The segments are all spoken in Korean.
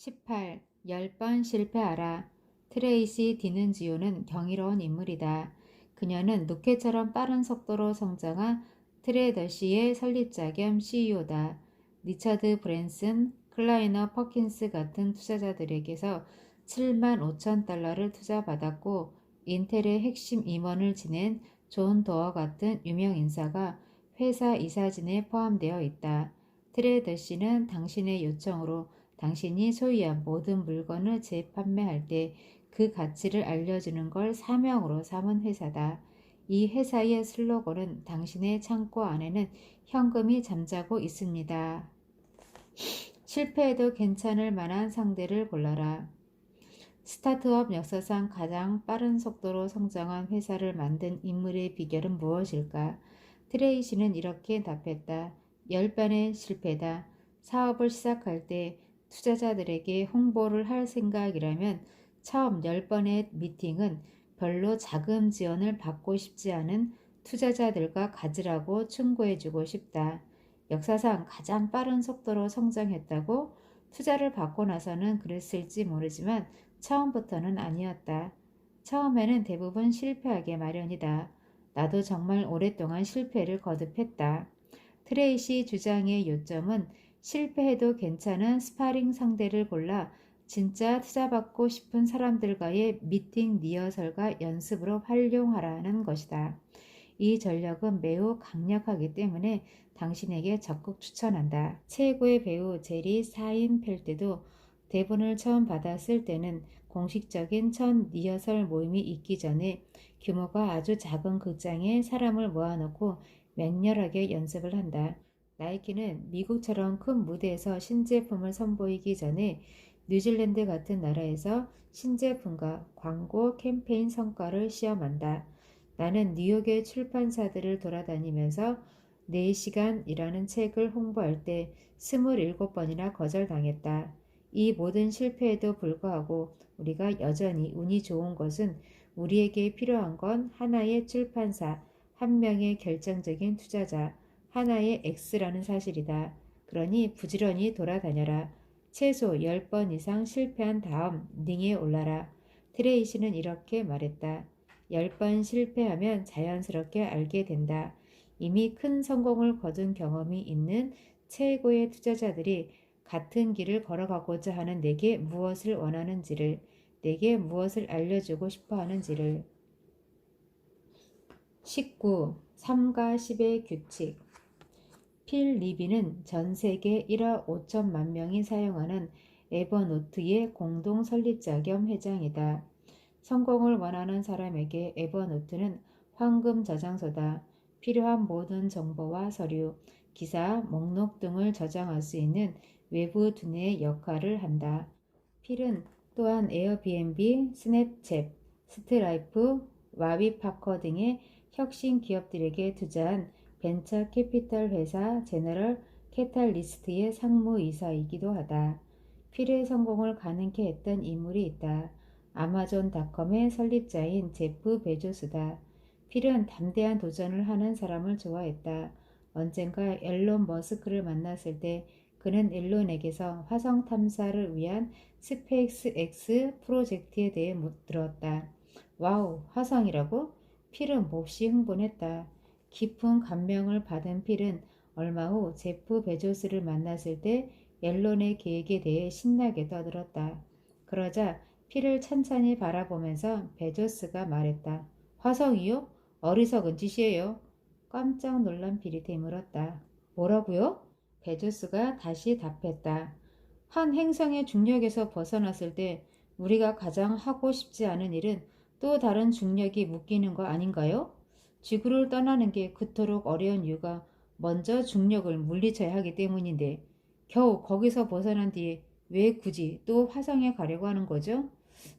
18. 10번 실패하라. 트레이시 디는지오는 경이로운 인물이다. 그녀는 누케처럼 빠른 속도로 성장한 트레더시의 설립자 겸 CEO다. 리처드 브랜슨, 클라이너 퍼킨스 같은 투자자들에게서 7만 5천 달러를 투자받았고 인텔의 핵심 임원을 지낸 존 도어 같은 유명 인사가 회사 이사진에 포함되어 있다. 트레더시는 당신의 요청으로 당신이 소유한 모든 물건을 재판매할 때 그 가치를 알려주는 걸 사명으로 삼은 회사다. 이 회사의 슬로건은 당신의 창고 안에는 현금이 잠자고 있습니다. 실패해도 괜찮을 만한 상대를 골라라. 스타트업 역사상 가장 빠른 속도로 성장한 회사를 만든 인물의 비결은 무엇일까? 트레이시는 이렇게 답했다. 열번의 실패다. 사업을 시작할 때 투자자들에게 홍보를 할 생각이라면 처음 10번의 미팅은 별로 자금 지원을 받고 싶지 않은 투자자들과 가지라고 충고해주고 싶다. 역사상 가장 빠른 속도로 성장했다고 투자를 받고 나서는 그랬을지 모르지만 처음부터는 아니었다. 처음에는 대부분 실패하게 마련이다. 나도 정말 오랫동안 실패를 거듭했다. 트레이시 주장의 요점은 실패해도 괜찮은 스파링 상대를 골라 진짜 투자받고 싶은 사람들과의 미팅 리허설과 연습으로 활용하라는 것이다. 이 전략은 매우 강력하기 때문에 당신에게 적극 추천한다. 최고의 배우 제리 사인펠트도 대본을 처음 받았을 때는 공식적인 첫 리허설 모임이 있기 전에 규모가 아주 작은 극장에 사람을 모아놓고 맹렬하게 연습을 한다. 나이키는 미국처럼 큰 무대에서 신제품을 선보이기 전에 뉴질랜드 같은 나라에서 신제품과 광고 캠페인 성과를 시험한다. 나는 뉴욕의 출판사들을 돌아다니면서 4시간이라는 책을 홍보할 때 27번이나 거절당했다. 이 모든 실패에도 불구하고 우리가 여전히 운이 좋은 것은 우리에게 필요한 건 하나의 출판사, 한 명의 결정적인 투자자, 하나의 X라는 사실이다. 그러니 부지런히 돌아다녀라. 최소 10번 이상 실패한 다음 링에 올라라. 트레이시는 이렇게 말했다. 10번 실패하면 자연스럽게 알게 된다. 이미 큰 성공을 거둔 경험이 있는 최고의 투자자들이 같은 길을 걸어가고자 하는 내게 무엇을 원하는지를, 내게 무엇을 알려주고 싶어 하는지를. 19. 3과 10의 규칙 필 리비는 전 세계 1억 5천만 명이 사용하는 에버노트의 공동 설립자 겸 회장이다. 성공을 원하는 사람에게 에버노트는 황금 저장소다. 필요한 모든 정보와 서류, 기사, 목록 등을 저장할 수 있는 외부 두뇌의 역할을 한다. 필은 또한 에어비앤비, 스냅챗, 스트라이프, 와비파커 등의 혁신 기업들에게 투자한 벤처 캐피털 회사 제너럴 캐탈리스트의 상무이사이기도 하다. 필의 성공을 가능케 했던 인물이 있다. 아마존닷컴의 설립자인 제프 베조스다. 필은 담대한 도전을 하는 사람을 좋아했다. 언젠가 앨런 머스크를 만났을 때 그는 앨런에게서 화성 탐사를 위한 스페이스 X 프로젝트에 대해 들었다. 와우, 화성이라고? 필은 몹시 흥분했다. 깊은 감명을 받은 필은 얼마 후 제프 베조스를 만났을 때 앨런의 계획에 대해 신나게 떠들었다. 그러자 필을 찬찬히 바라보면서 베조스가 말했다. 화성이요? 어리석은 짓이에요. 깜짝 놀란 필이 되물었다. 뭐라고요? 베조스가 다시 답했다. 한 행성의 중력에서 벗어났을 때 우리가 가장 하고 싶지 않은 일은 또 다른 중력이 묶이는 거 아닌가요? 지구를 떠나는 게 그토록 어려운 이유가 먼저 중력을 물리쳐야 하기 때문인데 겨우 거기서 벗어난 뒤에 왜 굳이 또 화성에 가려고 하는 거죠?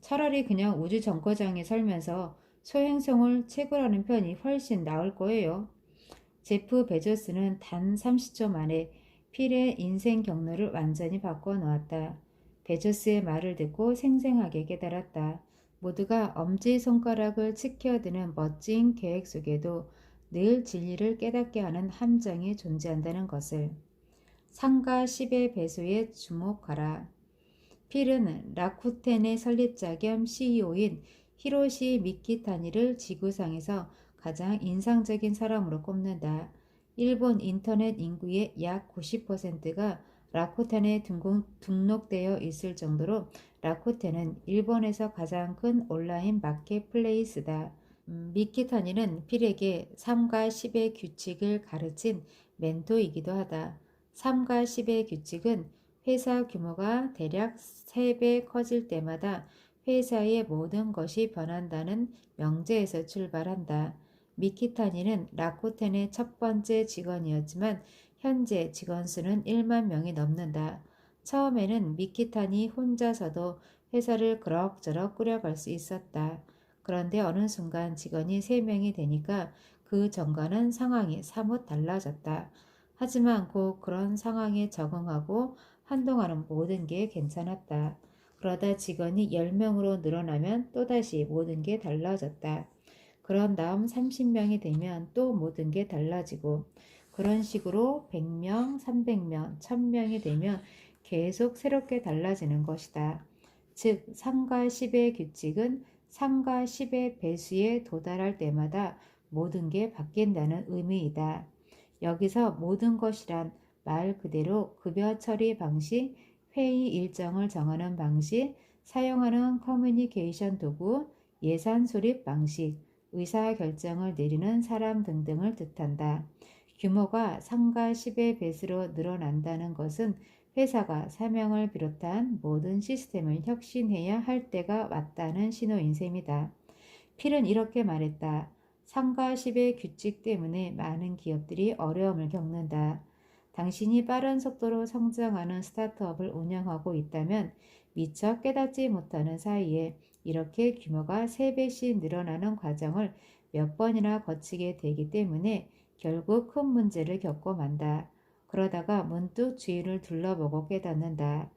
차라리 그냥 우주 정거장에 살면서 소행성을 채굴하는 편이 훨씬 나을 거예요. 제프 베조스는 단 30초 만에 필의 인생 경로를 완전히 바꿔 놓았다. 베조스의 말을 듣고 생생하게 깨달았다. 모두가 엄지손가락을 치켜드는 멋진 계획 속에도 늘 진리를 깨닫게 하는 함정이 존재한다는 것을. 상가 10의 배수에 주목하라. 필은 라쿠텐의 설립자 겸 CEO인 히로시 미키타니를 지구상에서 가장 인상적인 사람으로 꼽는다. 일본 인터넷 인구의 약 90%가 라쿠텐에 등록되어 있을 정도로 라쿠텐은 일본에서 가장 큰 온라인 마켓플레이스다. 음, 미키타니는 필에게 3과 10의 규칙을 가르친 멘토이기도 하다. 3과 10의 규칙은 회사 규모가 대략 3배 커질 때마다 회사의 모든 것이 변한다는 명제에서 출발한다. 미키타니는 라쿠텐의 첫 번째 직원이었지만 현재 직원 수는 1만 명이 넘는다. 처음에는 미키타니 혼자서도 회사를 그럭저럭 꾸려갈 수 있었다. 그런데 어느 순간 직원이 3명이 되니까 그 전과는 상황이 사뭇 달라졌다. 하지만 곧 그런 상황에 적응하고 한동안은 모든 게 괜찮았다. 그러다 직원이 10명으로 늘어나면 또다시 모든 게 달라졌다. 그런 다음 30명이 되면 또 모든 게 달라지고 그런 식으로 100명, 300명, 1000명이 되면 계속 새롭게 달라지는 것이다. 즉, 3과 10의 규칙은 3과 10의 배수에 도달할 때마다 모든 게 바뀐다는 의미이다. 여기서 모든 것이란 말 그대로 급여 처리 방식, 회의 일정을 정하는 방식, 사용하는 커뮤니케이션 도구, 예산 수립 방식, 의사 결정을 내리는 사람 등등을 뜻한다. 규모가 3과 10의 배수로 늘어난다는 것은 회사가 사명을 비롯한 모든 시스템을 혁신해야 할 때가 왔다는 신호인 셈이다. 필은 이렇게 말했다. 3과 10의 규칙 때문에 많은 기업들이 어려움을 겪는다. 당신이 빠른 속도로 성장하는 스타트업을 운영하고 있다면 미처 깨닫지 못하는 사이에 이렇게 규모가 3배씩 늘어나는 과정을 몇 번이나 거치게 되기 때문에 결국 큰 문제를 겪고 만다. 그러다가 문득 주위를 둘러보고 깨닫는다.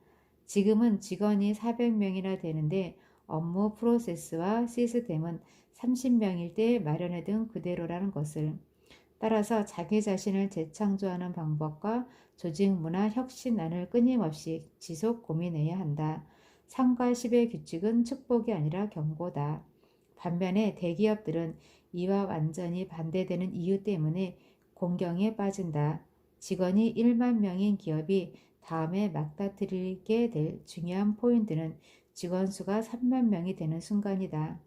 지금은 직원이 400명이나 되는데 업무 프로세스와 시스템은 30명일 때 마련해둔 그대로라는 것을. 따라서 자기 자신을 재창조하는 방법과 조직 문화 혁신안을 끊임없이 지속 고민해야 한다. 상과 10의 규칙은 축복이 아니라 경고다. 반면에 대기업들은 이와 완전히 반대되는 이유 때문에 공경에 빠진다. 직원이 1만 명인 기업이 다음에 막다트리게 될 중요한 포인트는 직원 수가 3만 명이 되는 순간이다.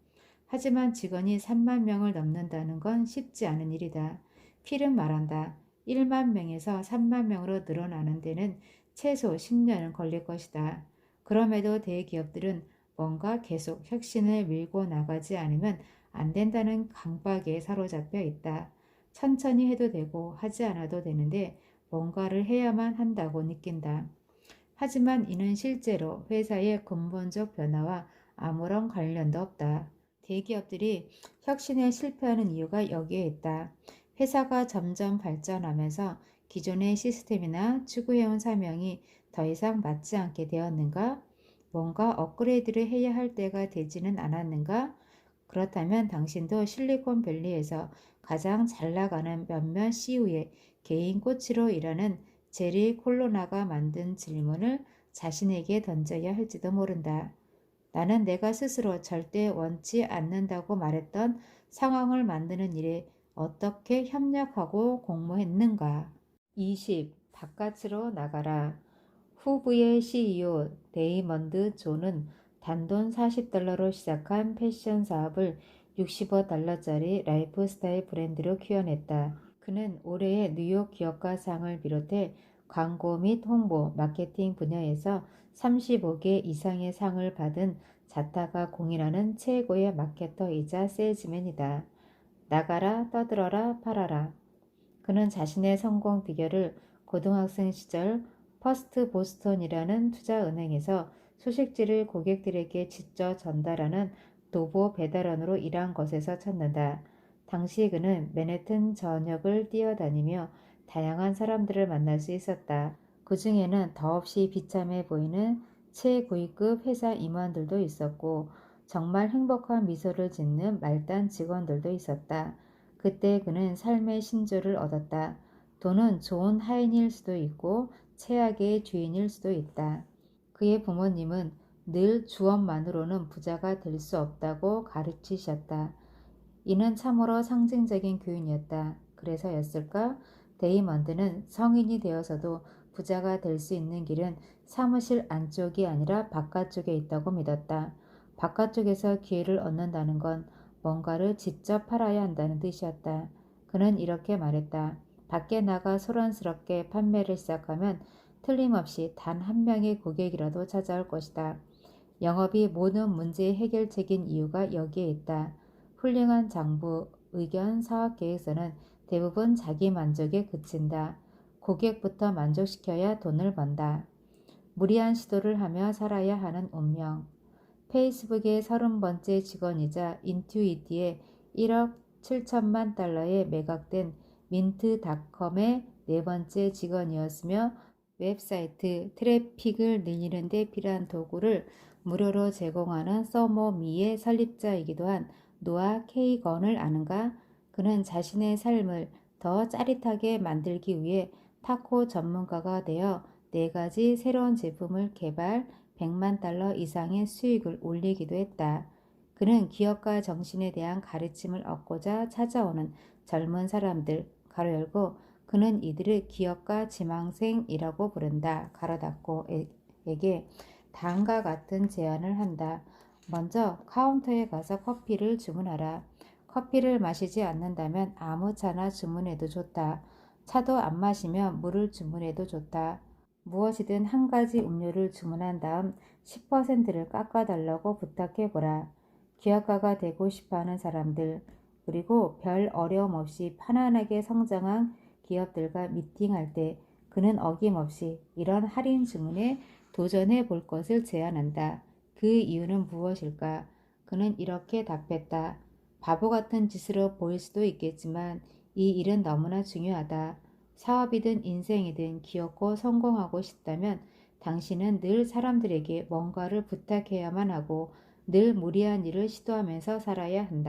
하지만 직원이 3만 명을 넘는다는 건 쉽지 않은 일이다. 필은 말한다. 1만 명에서 3만 명으로 늘어나는 데는 최소 10년은 걸릴 것이다. 그럼에도 대기업들은 뭔가 계속 혁신을 밀고 나가지 않으면 안 된다는 강박에 사로잡혀 있다. 천천히 해도 되고 하지 않아도 되는데 뭔가를 해야만 한다고 느낀다. 하지만 이는 실제로 회사의 근본적 변화와 아무런 관련도 없다. 대기업들이 혁신에 실패하는 이유가 여기에 있다. 회사가 점점 발전하면서 기존의 시스템이나 추구해온 사명이 더 이상 맞지 않게 되었는가? 뭔가 업그레이드를 해야 할 때가 되지는 않았는가? 그렇다면 당신도 실리콘밸리에서 가장 잘 나가는 몇몇 CEO의 개인 코치로 일하는 제리 콜로나가 만든 질문을 자신에게 던져야 할지도 모른다. 나는 내가 스스로 절대 원치 않는다고 말했던 상황을 만드는 일에 어떻게 협력하고 공모했는가? 20. 바깥으로 나가라. 후브의 CEO 데이먼드 존은 단돈 40달러로 시작한 패션 사업을 65달러짜리 라이프스타일 브랜드로 키워냈다. 그는 올해의 뉴욕 기업가상을 비롯해 광고 및 홍보, 마케팅 분야에서 35개 이상의 상을 받은 자타가 공인하는 최고의 마케터이자 세일즈맨이다. 나가라 떠들어라 팔아라. 그는 자신의 성공 비결을 고등학생 시절 퍼스트 보스턴이라는 투자은행에서 소식지를 고객들에게 직접 전달하는 도보 배달원으로 일한 것에서 찾는다. 당시 그는 맨해튼 전역을 뛰어다니며 다양한 사람들을 만날 수 있었다. 그 중에는 더없이 비참해 보이는 최고위급 회사 임원들도 있었고 정말 행복한 미소를 짓는 말단 직원들도 있었다. 그때 그는 삶의 신조를 얻었다. 돈은 좋은 하인일 수도 있고 최악의 주인일 수도 있다. 그의 부모님은 늘 주업만으로는 부자가 될 수 없다고 가르치셨다. 이는 참으로 상징적인 교훈이었다. 그래서였을까? 데이먼드는 성인이 되어서도 부자가 될 수 있는 길은 사무실 안쪽이 아니라 바깥쪽에 있다고 믿었다. 바깥쪽에서 기회를 얻는다는 건 뭔가를 직접 팔아야 한다는 뜻이었다. 그는 이렇게 말했다. 밖에 나가 소란스럽게 판매를 시작하면 틀림없이 단 한 명의 고객이라도 찾아올 것이다. 영업이 모든 문제의 해결책인 이유가 여기에 있다. 훌륭한 장부, 의견, 사업 계획서는 대부분 자기 만족에 그친다. 고객부터 만족시켜야 돈을 번다. 무리한 시도를 하며 살아야 하는 운명. 페이스북의 30번째 직원이자 인투이티의 1억 7천만 달러에 매각된 민트닷컴의 네 번째 직원이었으며 웹사이트 트래픽을 늘리는 데 필요한 도구를 무료로 제공하는 서모미의 설립자이기도 한 노아 케이건을 아는가? 그는 자신의 삶을 더 짜릿하게 만들기 위해 타코 전문가가 되어 네 가지 새로운 제품을 개발 100만 달러 이상의 수익을 올리기도 했다. 그는 기업가 정신에 대한 가르침을 얻고자 찾아오는 젊은 사람들, 가로 열고 그는 이들을 기업가 지망생이라고 부른다. 가로 닫고 에게 다음과 같은 제안을 한다. 먼저 카운터에 가서 커피를 주문하라. 커피를 마시지 않는다면 아무 차나 주문해도 좋다. 차도 안 마시면 물을 주문해도 좋다. 무엇이든 한 가지 음료를 주문한 다음 10%를 깎아달라고 부탁해보라. 기업가가 되고 싶어하는 사람들, 그리고 별 어려움 없이 편안하게 성장한 기업들과 미팅할 때 그는 어김없이 이런 할인 주문에 도전해 볼 것을 제안한다. 그 이유는 무엇일까? 그는 이렇게 답했다. 바보 같은 짓으로 보일 수도 있겠지만 이 일은 너무나 중요하다. 사업이든 인생이든 귀엽고 성공하고 싶다면 당신은 늘 사람들에게 뭔가를 부탁해야만 하고 늘 무리한 일을 시도하면서 살아야 한다.